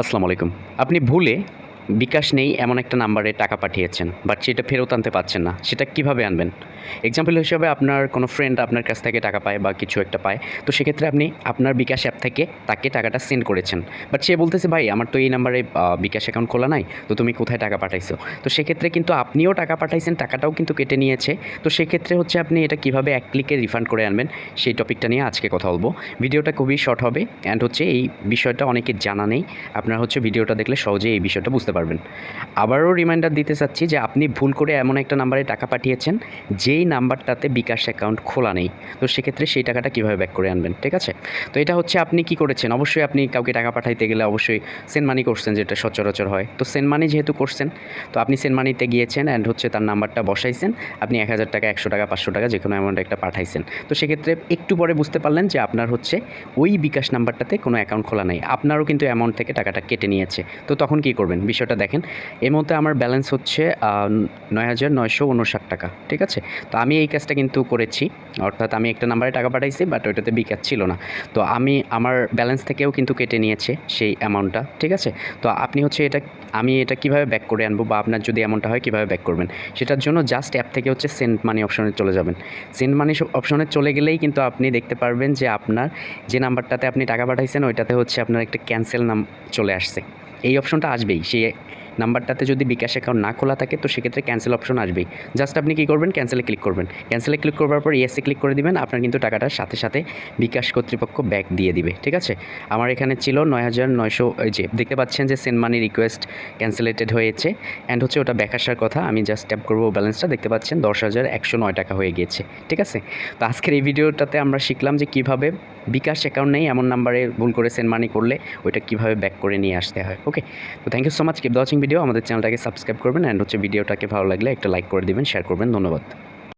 আসসালামু আলাইকুম। আপনি ভুলে বিকাশ নেই, এমন একটা নাম্বারে টাকা পাঠিয়েছেন বাট সেটা ফেরত আনতে পারছেন না। সেটা কীভাবে আনবেন? এক্সাম্পল হিসেবে আপনার কোনো ফ্রেন্ড আপনার কাছ থেকে টাকা পায় বা কিছু একটা পায়, তো সেক্ষেত্রে আপনি আপনার বিকাশ অ্যাপ থেকে তাকে টাকাটা সেন্ড করেছেন। বাট সে বলতেছে, ভাই, আমার তো এই নাম্বারে বিকাশ অ্যাকাউন্ট খোলা নাই, তো তুমি কোথায় টাকা পাঠাইছো? তো সেক্ষেত্রে কিন্তু আপনিও টাকা পাঠাইছেন, টাকাটাও কিন্তু কেটে নিয়েছে। তো সেক্ষেত্রে হচ্ছে আপনি এটা কীভাবে এক ক্লিকে রিফান্ড করে আনবেন, সেই টপিকটা নিয়ে আজকে কথা বলব। ভিডিওটা খুবই শর্ট হবে অ্যান্ড হচ্ছে এই বিষয়টা অনেকের জানা নেই। আপনারা হচ্ছে ভিডিওটা দেখলে সহজেই এই বিষয়টা বুঝতে আবারও রিমাইন্ডার দিতে চাচ্ছি যে আপনি ভুল করে এমন একটা নাম্বারে টাকা পাঠিয়েছেন, যেই নাম্বারটাতে বিকাশ অ্যাকাউন্ট খোলা নেই। তো সেক্ষেত্রে সেই টাকাটা কীভাবে ব্যাক করে আনবেন, ঠিক আছে? তো এটা হচ্ছে আপনি কি করেছেন? অবশ্যই আপনি কাউকে টাকা পাঠাইতে গেলে অবশ্যই সেন্ড মানি করছেন, যেটা সচরাচর হয়। তো সেন্ড মানি যেহেতু করছেন, তো আপনি সেন্ড মানিতে গিয়েছেন অ্যান্ড হচ্ছে তার নাম্বারটা বসাইছেন, আপনি এক হাজার টাকা, একশো টাকা, পাঁচশো টাকা যে কোনো অ্যামাউন্ট একটা পাঠাইছেন। তো সেক্ষেত্রে একটু পরে বুঝতে পারলেন যে আপনার হচ্ছে ওই বিকাশ নাম্বারটাতে কোনো অ্যাকাউন্ট খোলা নেই। আপনারও কিন্তু অ্যামাউন্ট থেকে টাকাটা কেটে নিয়েছে। তো তখন কি করবেন? বিষয়টা দেখেন। এই মুহূর্তে আমার ব্যালেন্স হচ্ছে নয় হাজার নয়শো উনষাট টাকা, ঠিক আছে? তো আমি এই কাজটা কিন্তু করেছি, অর্থাৎ আমি একটা নাম্বারে টাকা পাঠাইছি বাট ওইটাতে বিকাশ ছিল না। তো আমি, আমার ব্যালেন্স থেকেও কিন্তু কেটে নিয়েছে সেই অ্যামাউন্টটা ঠিক আছে? তো আপনি হচ্ছে এটা, আমি এটা কীভাবে ব্যাক করে আনব বা আপনার যদি এমনটা হয়, কীভাবে ব্যাক করবেন? সেটার জন্য জাস্ট অ্যাপ থেকে হচ্ছে সেন্ড মানি অপশনে চলে যাবেন। সেন্ড মানি অপশনে চলে গেলেই কিন্তু আপনি দেখতে পারবেন যে আপনার যে নাম্বারটাতে আপনি টাকা পাঠাইছেন, ওইটাতে হচ্ছে আপনার একটা ক্যান্সেল নাম চলে আসছে। এই অপশনটা আসবেই। সেই নাম্বারটাতে যদি বিকাশ অ্যাকাউন্ট না খোলা থাকে, তো সেক্ষেত্রে ক্যান্সেল অপশন আসবেই। জাস্ট আপনি কী করবেন? ক্যান্সেলে ক্লিক করবেন। ক্যান্সেলে ক্লিক করবার পর ইয়েসে ক্লিক করে দিবেন, আপনার কিন্তু টাকাটা সাথে সাথে বিকাশ কর্তৃপক্ষ ব্যাক দিয়ে দিবে, ঠিক আছে? আমার এখানে ছিল নয় হাজার নয়শো যে দেখতে পাচ্ছেন যে সেন্ড মানি রিকোয়েস্ট ক্যান্সেলেটেড হয়েছে অ্যান্ড হচ্ছে ওটা ব্যাক আসার কথা, আমি জাস্ট ট্যাপ করব ব্যালেন্সটা দেখতে পাচ্ছেন দশ হাজার একশো নয় টাকা হয়ে গিয়েছে, ঠিক আছে? তো আজকের এই ভিডিওটাতে আমরা শিখলাম যে কীভাবে বিকাশ অ্যাকাউন্ট নেই, এমন নাম্বারে ভুল করে সেন্ড মানি করলে, ওইটা কীভাবে ব্যাক করে নিয়ে আসতে হয় ওকে তো thank you so much keep the watching video আমাদের চ্যানেলটাকে সাবস্ক্রাইব করবেন অ্যান্ড হচ্ছে ভিডিওটাকে ভালো লাগলে একটা লাইক করে দেবেন শেয়ার করবেন, ধন্যবাদ।